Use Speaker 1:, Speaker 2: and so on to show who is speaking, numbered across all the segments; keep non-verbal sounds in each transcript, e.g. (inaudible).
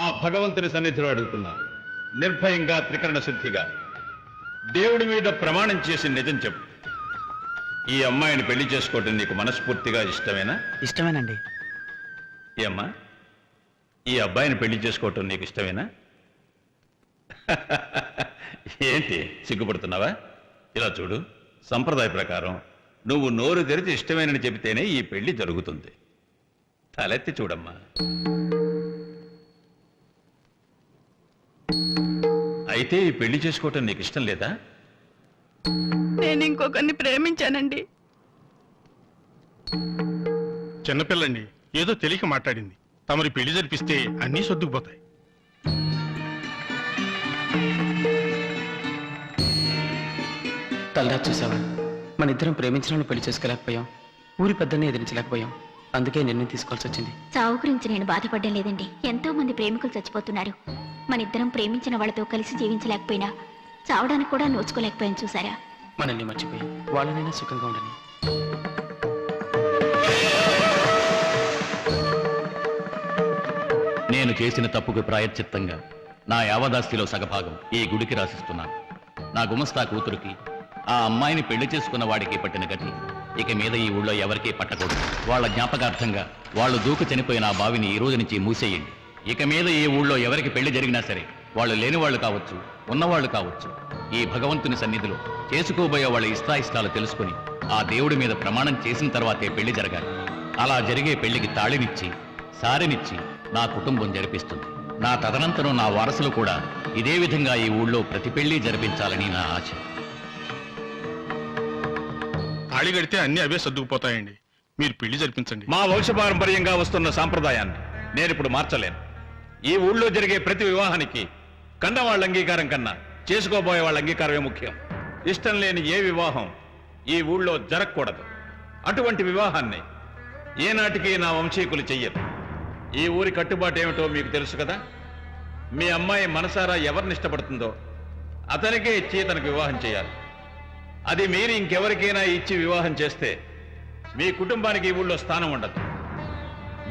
Speaker 1: ఆ భగవంతుని సన్నిధిలో అడుగుతున్నా. నిర్భయంగా త్రికరణ శుద్ధిగా. దేవుడి మీద ప్రమాణం చేసి నిజం చెప్పు. ఈ అమ్మాయిని పెళ్ళి చేసుకోవటం నీకు మనస్ఫూర్తిగా ఇష్టమేనా?
Speaker 2: ఇష్టమేనండి.
Speaker 1: ఈ అమ్మా ఈ అబ్బాయిని పెళ్ళి చేసుకోవటం నీకు ఇష్టమేనా? (laughs) ఏంటి సిగ్గుపడుతున్నావా? ఇలా చూడు సంప్రదాయ ప్రకారం నువ్వు నోరు తెరిచి ఇష్టమేనని చెబితేనే ఈ పెళ్ళి జరుగుతుంది. తలెత్తి చూడమ్మా. అయితే ఈ పెళ్ళి చేసుకోవటం నీకు ఇష్టం లేదా?
Speaker 3: నేను ఇంకొకరిని ప్రేమించానండి.
Speaker 4: చిన్నపిల్లండి ఏదో తెలియక మాట్లాడింది. తమరి పెళ్ళి జరిపిస్తే అన్నీ సర్దుకుపోతాయి.
Speaker 2: తల్లా చూసావా మన ఇద్దరం ప్రేమించిన పెళ్ళి చేసుకోలేకపోయాం. ఊరి పెద్దల్ని ఎదిరించలేకపోయాం. అందుకే నిర్ణయం తీసుకోవాల్సి వచ్చింది.
Speaker 5: చావు గురించి నేను బాధపడడం లేదండి. ఎంతో మంది ప్రేమికులు చచ్చిపోతున్నారు. మన ఇద్దరం ప్రేమించిన వాళ్ళతో కలిసి జీవించలేకపోయినా చావడానికి కూడా నోచుకోలేకపోయాను చూసారా?
Speaker 2: మనల్ని మర్చిపోయి వాళ్ళనైనా సుఖంగా ఉండని.
Speaker 6: నేను చేసిన తప్పుకు ప్రాయశ్చిత్తంగా నా యావదాస్తిలో సగభాగం ఈ గుడికి రాసిస్తున్నాను. నా గుమస్తా కూతురికి ఆ అమ్మాయిని పెళ్ళి చేసుకున్న వాడికి పట్టిన గతి ఇక మీద ఈ ఊళ్ళో ఎవరికీ పట్టకూడదు. వాళ్ళ జ్ఞాపకార్థంగా వాళ్ళు దూకు చనిపోయిన ఆ బావిని ఈ రోజు నుంచి మూసేయండి. ఇక మీద ఈ ఊళ్ళో ఎవరికి పెళ్ళి జరిగినా సరే వాళ్ళు లేని వాళ్ళు కావచ్చు ఉన్నవాళ్ళు కావచ్చు ఈ భగవంతుని సన్నిధిలో చేసుకోబోయే వాళ్ళ ఇష్టాయిష్టాలు తెలుసుకుని ఆ దేవుడి మీద ప్రమాణం చేసిన తర్వాతే పెళ్ళి జరగాలి. అలా జరిగే పెళ్ళికి తాళినిచ్చి సారినిచ్చి నా కుటుంబం జరిపిస్తుంది. నా తదనంతరం నా వారసులు కూడా ఇదే విధంగా ఈ ఊళ్ళో ప్రతి పెళ్ళి జరిపించాలని నా ఆశ.
Speaker 4: తాళి కడితే అన్నీ అవే సర్దుకుపోతాయండి. మీరు పెళ్ళి జరిపించండి.
Speaker 1: మా వంశపారంపర్యంగా వస్తున్న సాంప్రదాయాన్ని నేను ఇప్పుడు మార్చలేను. ఈ ఊళ్ళో జరిగే ప్రతి వివాహానికి కన్న వాళ్ళ అంగీకారం కన్నా చేసుకోబోయే వాళ్ళ అంగీకారమే ముఖ్యం. ఇష్టం లేని ఏ వివాహం ఈ ఊళ్ళో జరగకూడదు. అటువంటి వివాహాన్ని ఏనాటికి నా వంశీకులు చెయ్యరు. ఈ ఊరి కట్టుబాటు ఏమిటో మీకు తెలుసు కదా? మీ అమ్మాయి మనసారా ఎవరిని ఇష్టపడుతుందో అతనికే ఇచ్చి తనకు వివాహం చేయాలి. అది మీరు ఇంకెవరికైనా ఇచ్చి వివాహం చేస్తే మీ కుటుంబానికి ఈ ఊళ్ళో స్థానం ఉండదు.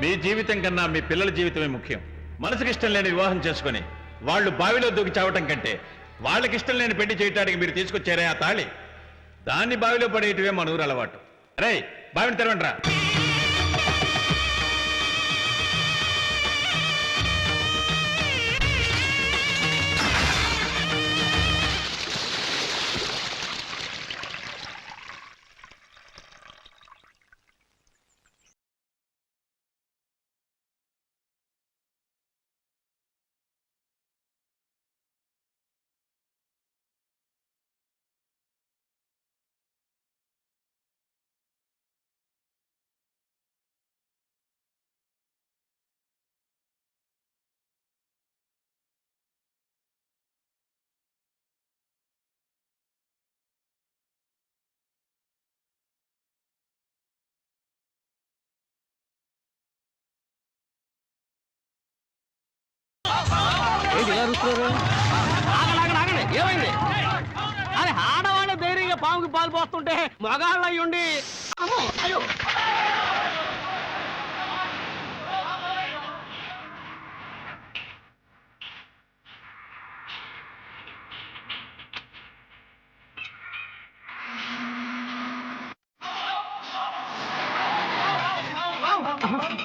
Speaker 1: మీ జీవితం కన్నా మీ పిల్లల జీవితమే ముఖ్యం. మనసుకి ఇష్టం లేని వివాహం చేసుకొని వాళ్ళు బావిలో దూకి చావటం కంటే వాళ్ళకి ఇష్టం లేని పెళ్ళి చేయటానికి మీరు తీసుకొచ్చారే ఆ తాళి. దాన్ని బావిలో పడేయటమే మన ఊరు అలవాటు. రే బావిని తెరవండి రా
Speaker 7: ఏమైంది అరే ఆడవాళ్ళ ధైర్యంగా పాముకి పాలు పోస్తుంటే మగాళ్ళు అయ్యుండి అమ్మో, అయ్యో.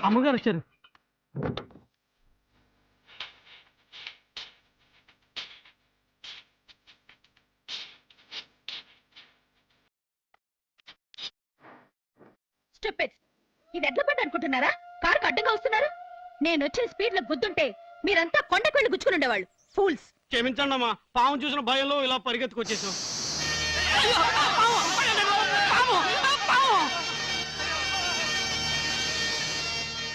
Speaker 7: అమ్మగారు వచ్చారు
Speaker 5: స్టూపిడ్ ఇది ఎట్లా పని అనుకుంటున్నారా? కారు అడ్డంగా వస్తున్నారు? నేను వచ్చిన స్పీడ్లో గుద్దుంటే మీరంతా కొండకు వెళ్ళి గుచ్చుకుని ఉండేవాళ్ళు. ఫూల్స్
Speaker 7: క్షమించండి అమ్మా పాము చూసిన భయంలో ఇలా పరిగెత్తుకొచ్చేసాం.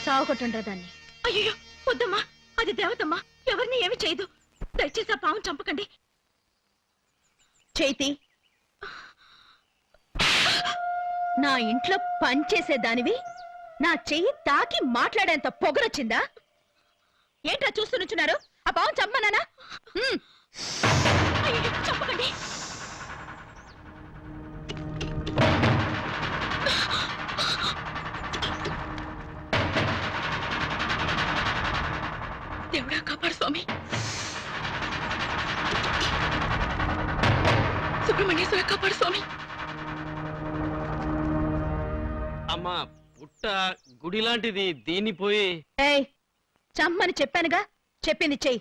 Speaker 5: చావకొట్టుండ్రా దాన్ని. అయ్యో వద్దమ్మా అది దేవతమ్మా ఎవరిని ఏమి చేయదు. దయచేసి ఆ పాము చంపకండి. చైతి. నా ఇంట్లో పనిచేసేదానివి నా చెయ్యి తాకి మాట్లాడేంత పొగరొచ్చిందా? ఏంట్రా చూస్తూ నుంచున్నారు? ఆ పావం చంపనానా
Speaker 7: గుడి లాంటిది దీన్ని పోయి
Speaker 5: ఏయ్ చమ్మని చెప్పానుగా చెప్పింది చెయ్యి.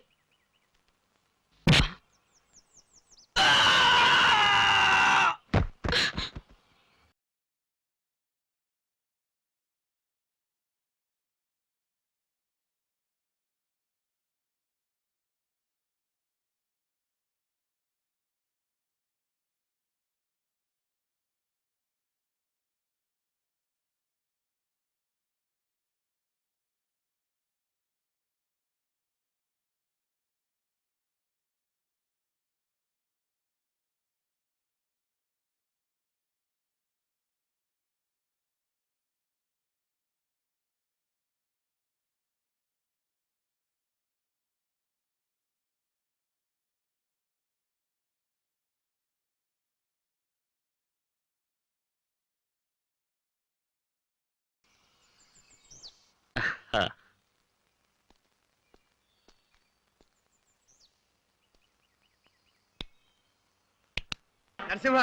Speaker 8: నరసింహ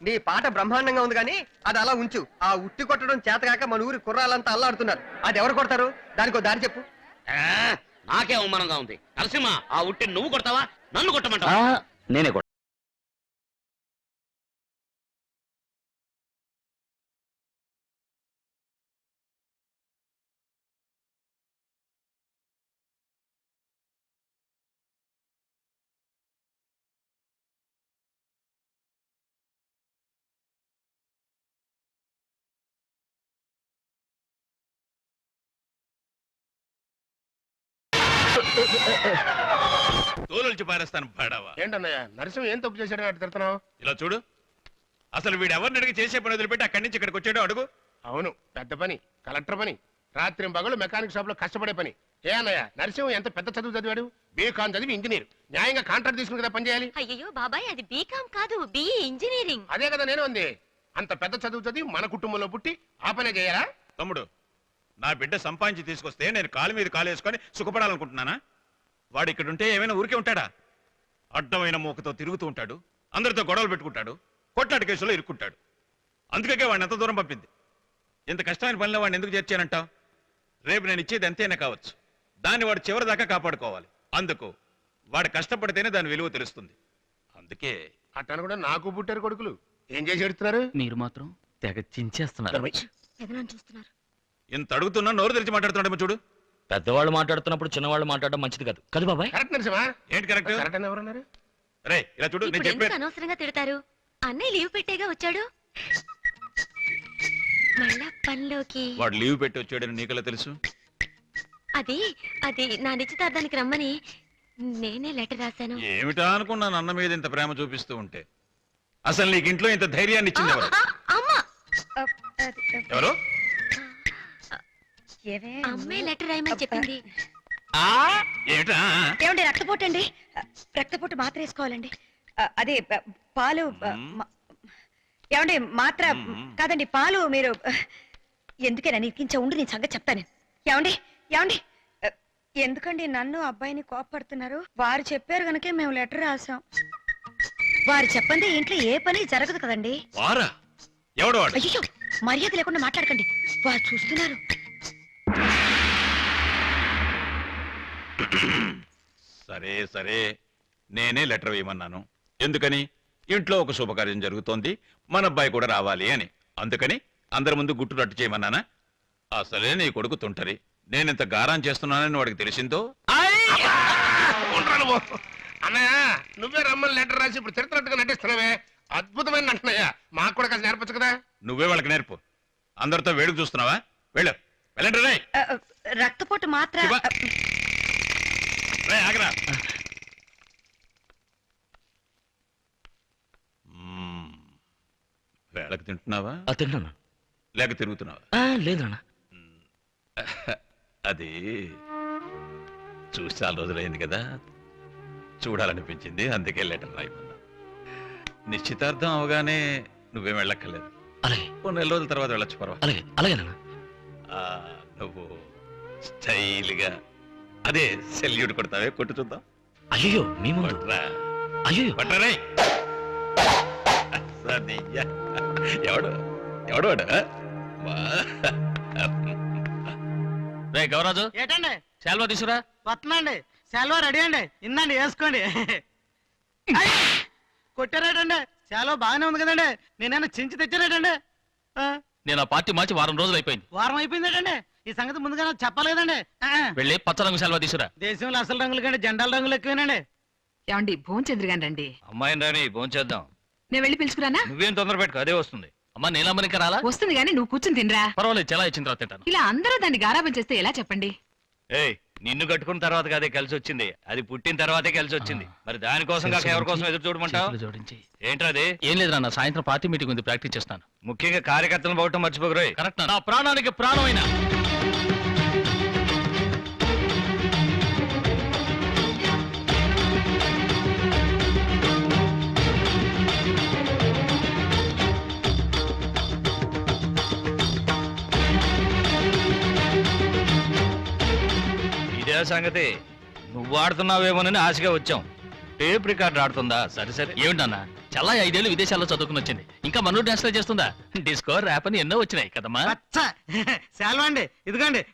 Speaker 8: నీ పాట బ్రహ్మాండంగా ఉంది కానీ అది అలా ఉంచు. ఆ ఉట్టి కొట్టడం చేతకాక మన ఊరి కుర్రాలంతా అల్లాడుతున్నారు. అది ఎవరు కొడతారు? దానికి ఒక దారి చెప్పు.
Speaker 9: నాకే అవమానంగా ఉంది. నరసింహ ఆ ఉట్టి నువ్వు కొడతావా? నన్ను కొట్టమంటావా?
Speaker 6: నేనే
Speaker 1: తోలుల్చి పారేస్తాను పాడావా
Speaker 4: ఏంటన్నయ్య నరసింహ ఏం తప్పు చేశాడని అటు తిడుతున్నావు?
Speaker 1: ఇలా చూడు. అసలు వీడు ఎవరిని అడిగి చేసే పని వదిలిపెట్టి అక్కడి నుంచి ఇక్కడికి వచ్చాడో అడుగు.
Speaker 4: అవును పెద్ద పని కలెక్టర్ పని రాత్రి పగలు మెకానిక్ షాప్లో కష్టపడే పని. ఏ అన్నయ్య నరసింహ ఎంత పెద్ద చదువు చదివాడు? బీకాన్ చదివి ఇంజనీర్. న్యాయంగా కాంట్రాక్ట్ తీసుకుని కదా పని చేయాలి?
Speaker 5: అయ్యో బాబాయ్ అది బీకాం కాదు బిఈ ఇంజనీరింగ్.
Speaker 4: అదే కదా నేను ఉంది అంత పెద్ద చదువు చదివి మన కుటుంబంలో పుట్టి ఆ పనే చేయాలా?
Speaker 1: తమ్ముడు నా బిడ్డ సంపాదించి తీసుకొస్తే నేను కాలు మీద కాలు వేసుకొని సుఖపడాలనుకుంటున్నానా? వాడు ఇక్కడ ఉంటే ఏమైనా ఊరికే ఉంటాడా? అడ్డమైన మూకతో తిరుగుతూ ఉంటాడు అందరితో గొడవలు పెట్టుకుంటాడు కొట్లాట కేసులో ఇరుక్కుంటాడు. అందుకే వాడిని ఎంత దూరం పంపింది. ఇంత కష్టమైన పనిలో వాడిని ఎందుకు చేర్చానంటావు రేపు నేను ఇచ్చేది ఎంతైనా కావచ్చు. దాన్ని వాడు చివరి దాకా కాపాడుకోవాలి. అందుకు వాడు కష్టపడితేనే దాని విలువ తెలుస్తుంది. అందుకే
Speaker 4: అట్టను కూడా నాకు పుట్టారు కొడుకులు. ఏం చేసి ఎడుతున్నారు?
Speaker 2: మీరు మాత్రం తెగ చించేస్తున్నారు.
Speaker 5: చూస్తున్నారు?
Speaker 1: ఇంత అడుగుతున్నా నోరు తెరిచి మాట్లాడుతున్నాడేమో చూడు.
Speaker 9: పెద్దవాళ్ళు మాట్లాడుతున్నప్పుడు చిన్నవాళ్ళు మాట్లాడడం మంచిది కాదు. కదా బాబాయ్.
Speaker 4: కరెక్ట్ నరసింహ.
Speaker 1: ఏంటి కరెక్ట్
Speaker 4: కరెక్ట్ అని ఎవరన్నారు
Speaker 1: రే ఇలా చూడు నేను చెప్పాను
Speaker 5: అనవసరంగా తిడతారు? అన్నయ్య లీవ్ పెట్టేగా వచ్చాడు? మళ్ళా పనిలోకి.
Speaker 1: వాడు లీవ్ పెట్టి వచ్చాడని నీకెలా తెలుసు?
Speaker 5: అది అది నా నిశ్చితార్థానికి రమ్మని నేనే లెటర్ రాశాను.
Speaker 1: ఏమిటా అనుకున్నాను అన్న మీద ఇంత ప్రేమ చూపిస్తూ ఉంటే? అసలు నీకు ఇంట్లో ఇంత ధైర్యాన్ని ఇచ్చింది ఎవరు?
Speaker 5: అమ్మా.
Speaker 1: ఎవరు?
Speaker 5: అమ్మే లెటర్ రాయమని చెప్పింది.
Speaker 3: ఏమండి రక్తపోటు అండి రక్తపోటు మాత్ర వేసుకోవాలండి ఆ, అదే ప- పాలు ఆ, మ- ఏమండి మాత్ర కాదండి పాలు మీరు ఎందుకైనా నీకించే ఉండి నేను సంగతి చెప్తాను. ఏమండి ఏమండి? ఆ, ఎందుకండి నన్ను అబ్బాయిని కోపడుతున్నారు వారు చెప్పారు కనుకే మేము లెటర్ రాసాం వారు చెప్పండి ఇంట్లో ఏ పని జరగదు కదండి.
Speaker 1: వారా? ఎవడు వాడు?
Speaker 3: అయ్యో మర్యాద లేకుండా మాట్లాడకండి. వారు చూస్తున్నారు.
Speaker 1: సరే సరే. నేనే లెటర్ వేయమన్నాను. ఎందుకని? ఇంట్లో ఒక శుభకార్యం జరుగుతోంది. మన అబ్బాయి కూడా రావాలి అని. అందుకని అందరి ముందు గుట్టు రట్టు చేయమన్నానా? అసలే నీ కొడుకు తుంటరి. నేనింత గారం చేస్తున్నానని వాడికి తెలిసిందో.
Speaker 4: అన్నయ్య నువ్వే రమ్మని లెటర్ రాసి ఇప్పుడు తిడుతున్నట్టుగా నటిస్తున్నావే. అద్భుతమైన నటనయ్య. మాకు కూడా కాస్త నేర్పచ్చు కదా?
Speaker 1: నువ్వే వాళ్ళకి నేర్పు. అందరితో వేడుకు చూస్తున్నావా? వెళ్ళు. వెళ్ళండి రే
Speaker 3: రక్తపోటు మాత్ర
Speaker 1: శివ. ఆగరా. వేళకు తింటున్నావా?
Speaker 9: తిన్నాను
Speaker 1: లేక తిరుగుతున్నావా?
Speaker 9: లేదు నాన్న.
Speaker 1: అది చూసి చాలా రోజులైంది కదా. చూడాలనిపించింది అందుకే లెటర్ రాయమన్నా నిశ్చితార్థం అవగానే నువ్వేం వెళ్ళక్కర్లేదు.
Speaker 9: అలాగే.
Speaker 1: ఓ నెల రోజుల తర్వాత వెళ్ళొచ్చు పర్వాలేదు.
Speaker 9: అలాగే
Speaker 1: ఆ, నువ్వు స్టైల్గా అదే సెల్యూట్ కొడతావే కొట్టు చూద్దాం.
Speaker 9: అయ్యో మీ ముందు. అయ్యో.
Speaker 1: సరియ్య. ఎవడు? ఎవడు.
Speaker 10: రే గౌరాజు.
Speaker 11: ఏటండి?
Speaker 10: శాల్వా తీసురా
Speaker 11: వస్తున్నాండి. సెలవు రెడీ అండి. ఇందండి వేసుకోండి! కొట్టారేటండి? సెలవు బాగానే ఉంది కదండి. నేనైనా చించి తెచ్చారేటండి? ఆ,
Speaker 10: నేను ఆ పార్టీ మార్చి వారం రోజులు అయిపోయింది.
Speaker 11: వారం అయిపోయిందేటండి? ఈ సంగతి ముందుగా నాకు చెప్పాలి కదండి ఆ,
Speaker 10: వెళ్ళి పచ్చ రంగు శాల్వా తీసురా
Speaker 11: దేశంలో అసలు రంగులు కంటే జెండాల రంగులు ఎక్కువేనండి.
Speaker 12: ఏమండి భోంచంద్ర గాని రండి.
Speaker 10: అమ్మాయిని రాని భోంచేద్దాం
Speaker 12: నేను వెళ్ళి పిలుచుకురానా?
Speaker 10: నువ్వేం తొందర పెట్టుకో అదే వస్తుంది. అమ్మా నీలమ్మని ఇంకా రాలా?
Speaker 12: వస్తుంది గాని నువ్వు కూర్చుని తినరా?
Speaker 10: పర్వాలేదు చాలా ఇచ్చిన తర్వాత తింటాను.
Speaker 12: ఇలా అందరూ దాన్ని గారాబం చేస్తే ఎలా చెప్పండి?
Speaker 10: ఏయ్ నిన్ను కట్టుకున్న తర్వాత కాదే కలిసి వచ్చింది. అది పుట్టిన తర్వాతే కలిసి వచ్చింది. మరి దానికోసం కాక ఎవరి కోసం ఎదురు చూడమంటావు?
Speaker 13: జోడించి.
Speaker 10: ఏంట్రా అది?
Speaker 13: ఏం లేదు నాన్న సాయంత్రం పార్టీ మీటింగ్ ఉంది ప్రాక్టీస్ చేస్తాను.
Speaker 10: ముఖ్యంగా కార్యకర్తలను పోవటం మర్చిపోకరోయ్ కరెక్ట్ నా ప్రాణానికి ప్రాణమైన సంగతి? నువ్వు ఆడుతున్నావేమోనని ఆశగా వచ్చాం. టేప్ రికార్డ్ ఆడుతుందా? సరే సరే. ఏమిటన్నా? చాలా ఐదేళ్ళు విదేశాల్లో చదువుకుని వచ్చింది. ఇంకా మనూరు డాన్స్ చేస్తుందా? డిస్కో ర్యాప్ అని ఎన్నో వచ్చినాయి కదమ్మా.
Speaker 11: అండి ఇదిగోండి.